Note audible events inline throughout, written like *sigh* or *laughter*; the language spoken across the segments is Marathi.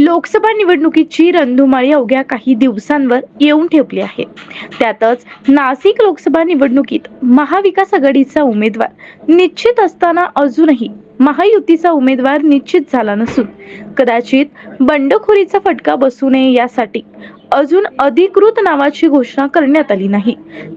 लोकसभा निवडणुकीची रणधुमाळी अवघ्या काही दिवसांवर येऊन ठेवली आहे. त्यातच नाशिक लोकसभा निवडणुकीत महाविकास आघाडीचा उमेदवार निश्चित असताना अजूनही महायुतीचा उमेदवार निश्चित झाला नसून कदाचित बंडखोरीचा फटका बसू नये यासाठी अजून अधिकृत नावाची घोषणा करण्यात आली नाही.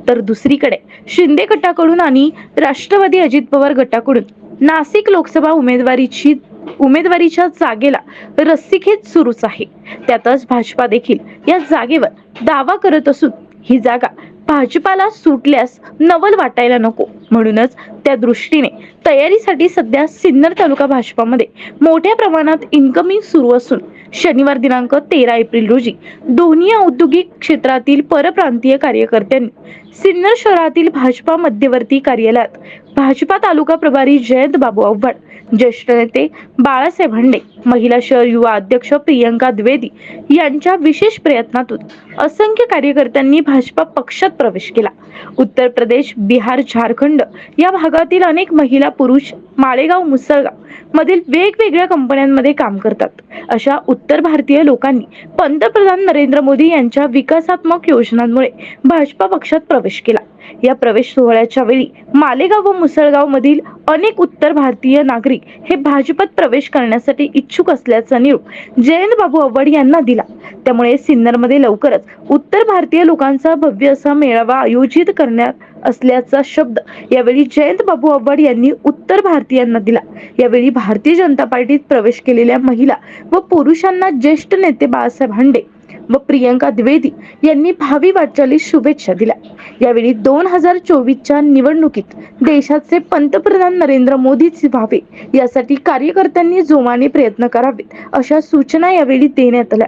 तर दुसरीकडे शिंदे गटाकडून आणि राष्ट्रवादी अजित पवार गटाकडून नाशिक लोकसभा उमेदवारीची उमेदवारीच्या जागेला रस्सीखेच सुरूच आहे. त्यातच भाजपा देखील या जागेवर दावा करत असून ही जागा भाजपाला सुटल्यास नवल वाटायला नको. म्हणूनच त्या दृष्टीने तयारीसाठी सध्या सिन्नर तालुका भाजपामध्ये मोठ्या प्रमाणात इन्कमिंग सुरू असून शनिवार दिनांक तेरा एप्रिल रोजी दोन्ही औद्योगिक क्षेत्रातील परप्रांतीय कार्यकर्त्यांनी सिन्नर शहरातील भाजपा मध्यवर्ती कार्यालयात भाजपा तालुका प्रभारी जयंत बाबू आव्हाड ज्येष्ठ नेते बाळासाहेब हंडे महिला शहर युवा अध्यक्ष प्रियंका द्विवेदी यांच्या विशेष प्रयत्नातून असंख्य कार्यकर्त्यांनी भाजपा पक्षात प्रवेश केला. उत्तर प्रदेश बिहार झारखंड या भागातील अनेक महिला पुरुष माळेगाव मुसळगाव मधील वेगवेगळ्या कंपन्यांमध्ये काम करतात. अशा उत्तर भारतीय लोकांनी पंतप्रधान नरेंद्र मोदी यांच्या विकासात्मक योजनांमुळे भाजपा पक्षात प्रवेश केला. या प्रवेश सोहळ्याच्या वेळी मालेगाव व मुसळगाव मधील अनेक उत्तर भारतीय नागरिक हे भाजपात प्रवेश करण्यासाठी इच्छुक असल्याचा निरोप जयंत बाबू आव्हाड यांना दिला. त्यामुळे सिन्नरमध्ये लवकरच उत्तर भारतीय लोकांचा भव्य असा मेळावा आयोजित करण्यात असल्याचा शब्द यावेळी जयंत बाबू आव्हाड यांनी उत्तर भारतीयांना दिला. यावेळी भारतीय जनता पार्टीत प्रवेश केलेल्या महिला व पुरुषांना ज्येष्ठ नेते बाळासाहेब हंडे व प्रियंका द्विवेदी यांनी भावी वाटचालीस शुभेच्छा दिल्या. यावेळी दोन हजार चोवीसच्या निवडणुकीत देशाचे पंतप्रधान नरेंद्र मोदीच व्हावे यासाठी कार्यकर्त्यांनी जोमाने प्रयत्न करावेत अशा सूचना यावेळी देण्यात आल्या.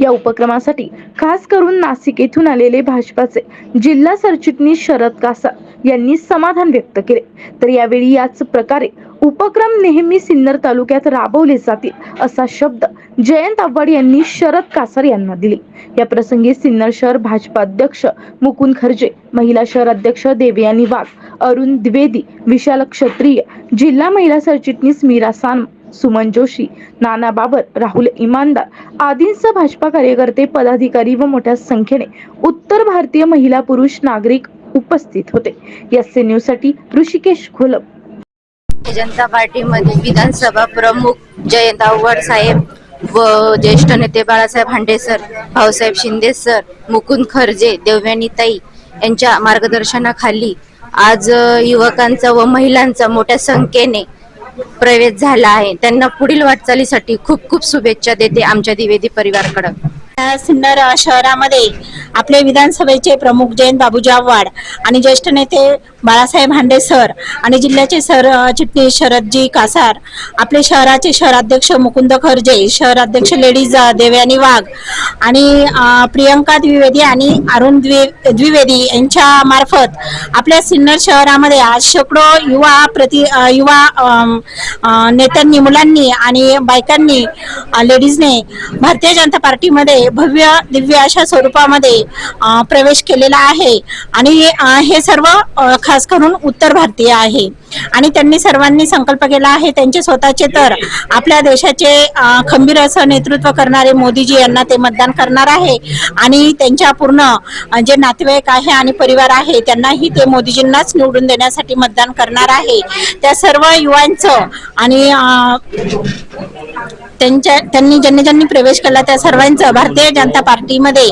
या उपक्रमासाठी खास करून नाशिक येथून आलेले भाजपाचे जिल्हा सरचिटणीस शरद कासा यांनी समाधान व्यक्त केले. तर यावेळी याच प्रकारे उपक्रम नेहमी सिन्नर तालुक्यात राबवले जातील असा शब्द जयंत आव्हाड यांनी शरद कासार यांना दिले. या प्रसंगी सिन्नर शहर भाजपा अध्यक्ष मुकुंद खर्जे महिला शहर अध्यक्ष देवयानी वाघ अरुण द्विवेदी विशाल क्षत्रिय जिल्हा महिला सरचिटणीस मीरा सान सुमन जोशी नाना बाबर राहुल इमानदार आदींसह भाजपा कार्यकर्ते पदाधिकारी व मोठ्या संख्येने उत्तर भारतीय महिला पुरुष नागरिक उपस्थित होते. या न्यूजसाठी ऋषिकेश घोलप जनता पार्टीमध्ये विधानसभा प्रमुख जयंत आव्हाड साहेब व ज्येष्ठ नेते बाळासाहेब हांडे सर भाऊसाहेब शिंदे सर मुकुंद खर्जे देवयानीताई यांच्या मार्गदर्शनाखाली आज युवकांचा व महिलांचा मोठ्या संख्येने प्रवेश झाला आहे. त्यांना पुढील वाटचालीसाठी खूप खूप शुभेच्छा देते आमच्या द्विवेदी परिवारकडं. सिन्नर शहरामध्ये आपले विधानसभेचे प्रमुख जयंत बाबूजी आव्हाड आणि ज्येष्ठ नेते बाळासाहेब हांडे सर आणि जिल्ह्याचे सर चिटणीस शरदजी कासार आपले शहराचे शहराध्यक्ष मुकुंद खर्जे शहराध्यक्ष लेडीज देवयानी वाघ आणि प्रियंका द्विवेदी आणि अरुण द्वि द्विवेदी यांच्या मार्फत आपल्या सिन्नर शहरामध्ये आज शेकडो युवा प्रति युवा नेत्यांनी मुलांनी आणि बायकांनी लेडीजने भारतीय जनता पार्टीमध्ये भव्य दिव्य अशा स्वरूपामध्ये प्रवेश केलेला आहे. आणि हे सर्व खास करून उत्तर भारतीय आहे. आणि त्यांनी सर्वांनी संकल्प केला आहे त्यांचे स्वतःचे तर आपल्या देशाचे खंबीर असं नेतृत्व करणारे मोदीजी यांना ते मतदान करणार आहे. आणि त्यांच्या पूर्ण जे नातेवाईक आहे आणि परिवार आहे त्यांनाही ते मोदीजींनाच निवडून देण्यासाठी मतदान करणार आहे. त्या सर्व युवांचं आणि त्यांच्या त्यांनी ज्यांनी ज्यांनी प्रवेश केला त्या सर्वांचं भारतीय जनता पार्टीमध्ये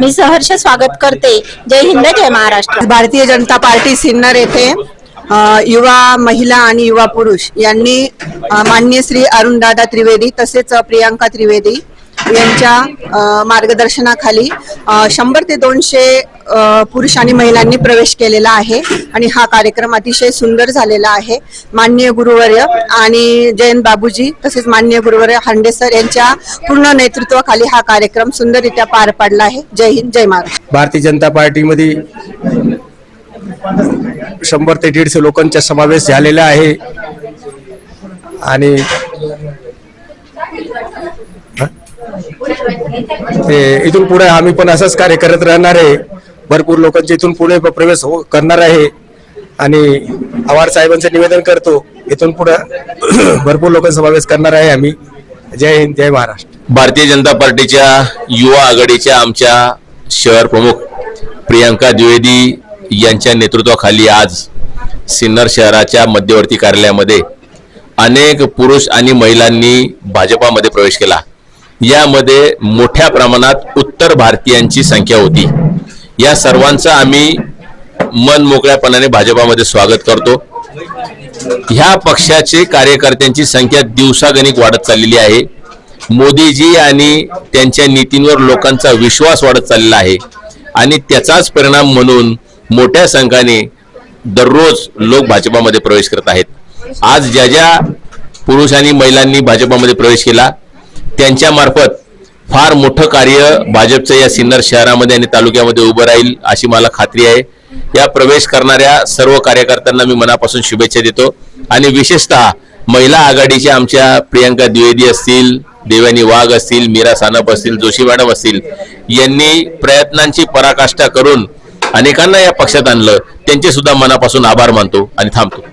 मी सहर्ष स्वागत करते. जय हिंद जय महाराष्ट्र. भारतीय जनता पार्टी सिन्नर येथे युवा महिला आणि युवा पुरुष यांनी मान्य माननीय श्री अरुणदादा त्रिवेदी तसेच प्रियांका त्रिवेदी यांच्या मार्गदर्शनाखाली शंभर ते दोनशे पुरुष आणि महिलांनी प्रवेश केलेला आहे आणि हा कार्यक्रम अतिशय सुंदर झालेला आहे. मान्य गुरुवर्य आणि जयंत बाबूजी तसेच मान्य गुरुवर्य हांडे सर यांच्या पूर्ण नेतृत्वाखाली हा कार्यक्रम सुंदररित्या पार पाडला आहे. जय हिंद जय महाराष्ट्र. भारतीय जनता पार्टीमध्ये शंभर ते दीडशे लोकांचा समावेश झालेला आहे. आणि ते इथून पुढे आम्ही पण असंच कार्य करत राहणार आहे. भरपूर लोकांचे इथून पुढे प्रवेश हो करणार आहे. आणि आवार साहेबांचं निवेदन करतो. इथून पुढे *clears throat* भरपूर लोकांचा समावेश करणार आहे आम्ही. जय हिंद जय महाराष्ट्र. भारतीय जनता पार्टीच्या युवा आघाडीच्या आमच्या शहर प्रमुख प्रियांका द्विवेदी यांच्या नेतृत्वाखाली आज सिन्नर शहराच्या मध्यवर्ती कार्यालयामध्ये अनेक पुरुष आणि महिलांनी भाजपामध्ये प्रवेश केला. यामध्ये मोठ्या प्रमाणात उत्तर भारतीयांची संख्या होती. या सर्वांचं आम्ही मन मोकळ्यापणाने भाजपामध्ये स्वागत करतो. ह्या पक्षाचे कार्यकर्त्यांची संख्या दिवसागणिक वाढत चाललेली आहे. मोदीजी आणि त्यांच्या नीतींवर लोकांचा विश्वास वाढत चाललेला आहे. आणि त्याचाच परिणाम म्हणून मोठ्या संख्येने दररोज लोक भाजपामध्ये प्रवेश करत आहेत. आज ज्या ज्या पुरुष आणि महिलांनी भाजपामध्ये प्रवेश केला त्यांच्यामार्फत फार मोठं कार्य भाजपचं या सिन्नर शहरामध्ये आणि तालुक्यामध्ये उभं राहील अशी मला खात्री आहे. या प्रवेश करणाऱ्या सर्व कार्यकर्त्यांना मी मनापासून शुभेच्छा देतो. आणि विशेषतः महिला आघाडीच्या आमच्या प्रियांका द्विवेदी असतील देवानी वाघ असतील मीरा सानप असतील जोशी मॅडम असतील यांनी प्रयत्नांची पराकाष्ठा करून अनेकांना या पक्षात आणलं. त्यांचे सुद्धा मनापासून आभार मानतो आणि थांबतो.